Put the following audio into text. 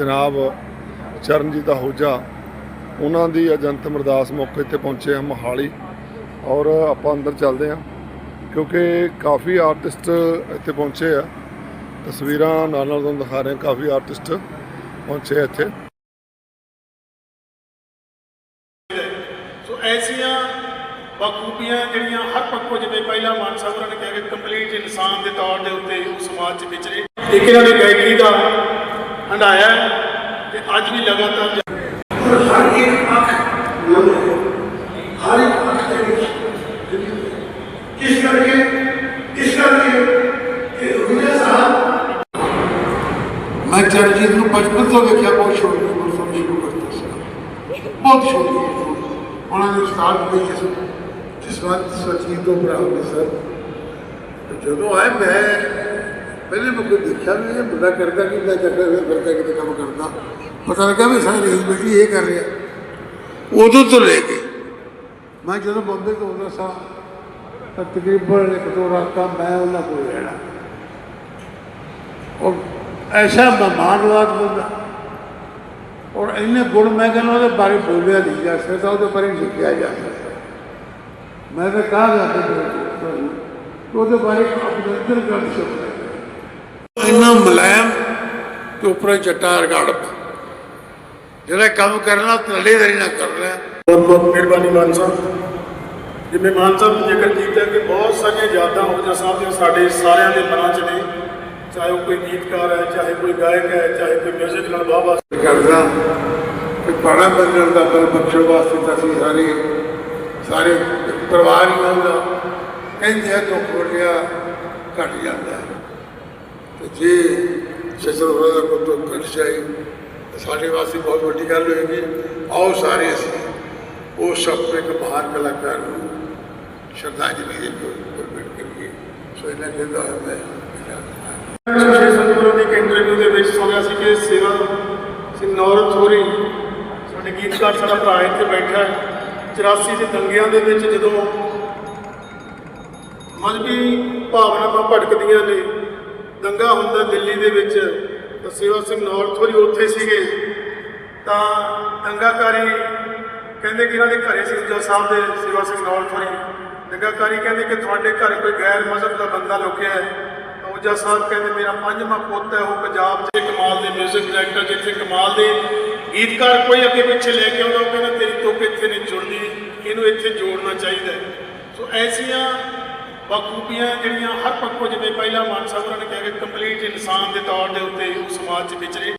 ਜਨਾਬ ਚਰਨਜੀਤ ਆਹੂਜਾ, ਉਹਨਾਂ ਦੀ ਅਜੰਤ ਅਰਦਾਸ ਮੌਕੇ ਤੇ ਪਹੁੰਚੇ ਆ ਮੋਹਾਲੀ ਔਰ ਆਪਾਂ ਅੰਦਰ ਚੱਲਦੇ ਹਾਂ ਕਿਉਂਕਿ ਕਾਫੀ ਆਰਟਿਸਟ ਇੱਥੇ ਪਹੁੰਚੇ ਆ। ਤਸਵੀਰਾਂ ਨਾਲ ਨਾਲ ਤੁਹਾਨੂੰ ਦਿਖਾ ਰਹੇ ਕਾਫੀ ਆਰਟਿਸਟ ਪਹੁੰਚੇ ਆ ਇੱਥੇ। ਸੋ ਐਸੀਆਂ ਬਖੂਬੀਆਂ ਜਿਹੜੀਆਂ ਹਰ ਪੱਖੋਂ ਜਿਵੇਂ ਪਹਿਲਾਂ ਮਾਨ ਸਾਹਿਬ ਨੇ ਕਿਹਾ ਕਿ ਕੰਪਲੀਟ ਇਨਸਾਨ ਦੇ ਤੌਰ ਦੇ ਉੱਤੇ ਉਹ ਸਮਾਜ 'ਚ ਵਿਚਰੇ। ਇੱਕ ਇਹਨਾਂ ਨੇ ਗਾਇਕੀ ਦਾ ਹੰਡਾਇਆ ਹੈ ਤੇ ਅੱਜ ਵੀ ਲਗਾਤਾਰ ਜਾਰੀ ਔਰ ਹਰ ਇੱਕ ਅੱਖ ਬੰਦ ਹੈ ਹਰ ਇੱਕ ਅੱਖ ਦੇ ਵਿੱਚ ਕਿਸ ਕਰਕੇ ਇਸ ਕਰਕੇ ਕਿ ਰੁਜਾ ਸਾਹਿਬ ਮੈਂ ਚਰਨਜੀਤ ਨੂੰ ਬਚਪਨ ਤੋਂ ਵੇਖਿਆ ਬਹੁਤ ਛੋਟੀ ਉਮਰ ਤੋਂ ਸ਼ੁਰੂ ਕਰਦਾ ਸੀ ਬਹੁਤ ਛੋਟੀ ਉਮਰ ਤੋਂ ਉਹਨਾਂ ਦੇ ਉਸਤਾਦ ਵੀ ਜਿਸ ਜਸਵੰਤ ਸਚੀਨ ਤੋਂ ਬਰਾਬਰ ਸਰ ਤੇ ਜਦੋਂ ਆਏ ਮੈਂ ਪਹਿਲੇ ਮੈਂ ਦੇਖਿਆ ਵੀ ਇਹ ਬੁਰਾ ਕਰਦਾ ਕਿ ਮੈਂ ਚੱਕਰ ਫਿਰ ਫਿਰਦਾ ਕਿਤੇ ਕੰਮ ਕਰਦਾ। ਪਤਾ ਲੱਗਾ ਵੀ ਸਾਰੇ ਬੇਟੀ ਇਹ ਕਰ ਰਿਹਾ। ਉਦੋਂ ਤੋਂ ਲੈ ਕੇ ਮੈਂ ਜਦੋਂ ਬੰਬੇ ਤੋਂ ਆਉਂਦਾ ਸਾਂ, ਤਾਂ ਤਕਰੀਬਨ ਇੱਕ ਦੋ ਰਾਤਾਂ ਮੈਂ ਉਹਨਾਂ ਕੋਲ ਰਹਿਣਾ। ਔਰ ਐਸਾ ਮਹਿਮਾਨਵਾਦ ਬੰਦਾ। ਔਰ ਇੰਨੇ ਗੁਣ, ਮੈਂ ਕਹਿੰਦਾ ਉਹਦੇ ਬਾਰੇ ਬੋਲਿਆ ਨਹੀਂ ਜਾ ਸਕਦਾ, ਉਹਦੇ ਬਾਰੇ ਲਿਖਿਆ ਜਾ ਸਕਦਾ। ਮੈਂ ਤਾਂ ਕਹਾ ਜਾਂਦਾ ਉਹਦੇ ਬਾਰੇ ਅਭਿਨੰਦਨ ਕਰ ਸਕਦਾ ਇੰਨਾ ਮੁਲਾਇਮ ਤੇ ਉੱਪਰ ਚਟਾਰ ਗੜ ਜਿਹੜਾ ਕੰਮ ਕਰਨਾ ਤਲੇਦਾਰੀ ਨਾ ਕਰਨਾ ਬਹੁਤ ਬਹੁਤ ਮਿਹਰਬਾਨੀ ਮਾਨ ਸਾਹਿਬ। ਜਿਵੇਂ ਮਾਨ ਸਾਹਿਬ ਨੇ ਜ਼ਿਕਰ ਕੀਤਾ ਕਿ ਬਹੁਤ ਸਾਰੀਆਂ ਯਾਦਾਂ ਹੋਜਾ ਸਾਹਿਬ ਦੀਆਂ ਸਾਡੇ ਸਾਰਿਆਂ ਦੇ ਮਨਾਂ 'ਚ ਨੇ। ਚਾਹੇ ਉਹ ਕੋਈ ਗੀਤਕਾਰ ਹੈ ਚਾਹੇ ਕੋਈ ਗਾਇਕ ਹੈ ਚਾਹੇ ਕੋਈ ਮਿਊਜ਼ਿਕ ਨਾਲ ਵਾਹ ਕਰਦਾ। ਕਿ ਪਾਣਾ ਬੰਨਣ ਦਾ ਬਲ ਬਖਸ਼ਣ ਵਾਸਤੇ ਤਾਂ ਅਸੀਂ ਸਾਰੇ ਸਾਰੇ ਪਰਿਵਾਰ ਹੀ ਹੁੰਦਾ ਕਹਿੰਦੇ ਦੁੱਖ ਵਟਿਆ ਘਟ ਜਾਂਦਾ ਹੈ। ਤੇ ਜੇ ਸਚਰ ਹੋਣਾ ਦਾ ਕੋਈ ਦੁੱਖ ਘਟ ਜਾਏ ਤਾਂ ਸਾਡੇ ਵਾਸਤੇ ਬਹੁਤ ਵੱਡੀ ਗੱਲ ਹੋਏਗੀ। ਆਓ ਸਾਰੇ ਅਸੀਂ ਉਹ ਸਭ ਇੱਕ ਮਹਾਨ ਕਲਾਕਾਰ ਨੂੰ ਸ਼ਰਧਾਂਜਲੀ ਦੇ ਪ੍ਰਗਟ ਕਰੀਏ। ਸੋ ਇਹਨਾਂ ਕਹਿੰਦਾ ਹੋਇਆ ਮੈਂ ਵਿਚਾਰ ਸ਼੍ਰੀ ਦੀ ਇੰਟਰਵਿਊ ਦੇ ਵਿੱਚ ਸੁਣਿਆ ਸੀ ਕਿ ਸੇਵਾ ਸਿੰਘ ਨੌਰਤ ਹੋਰੀ ਸਾਡੇ ਗੀਤਕਾਰ ਸਾਡਾ ਭਰਾ ਇੱਥੇ ਬੈਠਾ ਹੈ। 84 ਦੇ ਦੰਗਿਆਂ ਦੇ ਵਿੱਚ ਜਦੋਂ ਮਜ਼ਬੀ ਭਾਵਨਾਵਾਂ ਭਟਕਦੀਆਂ ਨੇ ਦੰਗਾ ਹੁੰਦਾ ਦਿੱਲੀ ਦੇ ਵਿੱਚ, ਤਾਂ ਸੇਵਾ ਸਿੰਘ ਨੌਰਤ ਹੋਰੀ ਉੱਥੇ ਸੀਗੇ। ਤਾਂ ਦੰਗਾਕਾਰੀ ਕਹਿੰਦੇ ਕਿ ਇਹਨਾਂ ਦੇ ਘਰੇ ਸੀ ਜੋ ਸਾਹਿਬ ਦੇ ਸੇਵਾ ਸਿੰਘ ਨੌਰਤ ਦੰਗਾਕਾਰੀ ਕਹਿੰਦੇ ਕਿ ਤੁਹਾਡੇ ਘਰ ਕੋਈ ਗੈਰ ਮਜ਼ਹਬ ਦਾ ਬੰਦਾ ਲੁਕਿਆ ਹੈ। ਤਾਂ ਊਜਾ ਸਾਹਿਬ ਕਹਿੰਦੇ, ਮੇਰਾ ਪੰਜਵਾਂ ਪੁੱਤ ਹੈ, ਉਹ ਪੰਜਾਬ ਦੇ ਕਮਾਲ ਦੇ 뮤직 ਡਾਇਰੈਕਟਰ ਜਿੱਥੇ ਕਮਾਲ ਦੇ ਗੀਤਕਾਰ ਕੋਈ ਅੱਗੇ ਪਿੱਛੇ ਲੈ ਕੇ ਆਉਂਦਾ, ਉਹ ਕਹਿੰਦਾ, ਤੇਰੀ ਤੁਕ ਇੱਥੇ ਨਹੀਂ ਜੁੜਦੀ, ਇਹਨੂੰ ਇੱਥੇ ਜੋੜਨਾ ਚਾਹੀਦਾ ਸੋ ਐਸੀਆਂ ਬਖੂਬੀਆਂ ਜਿਹੜੀਆਂ ਹਰ ਪੱਖੋਂ ਜਿਵੇਂ ਪਹਿਲਾਂ ਮਾਨ ਸਾਹਿਬ ਹੋਰਾਂ ਨੇ ਕਿਹਾ ਕਿ ਕੰਪਲੀਟ ਇਨਸਾਨ ਦੇ ਤੌਰ ਦੇ ਉੱਤੇ ਉਹ ਸਮਾਜ 'ਚ ਵਿਚਰੇ।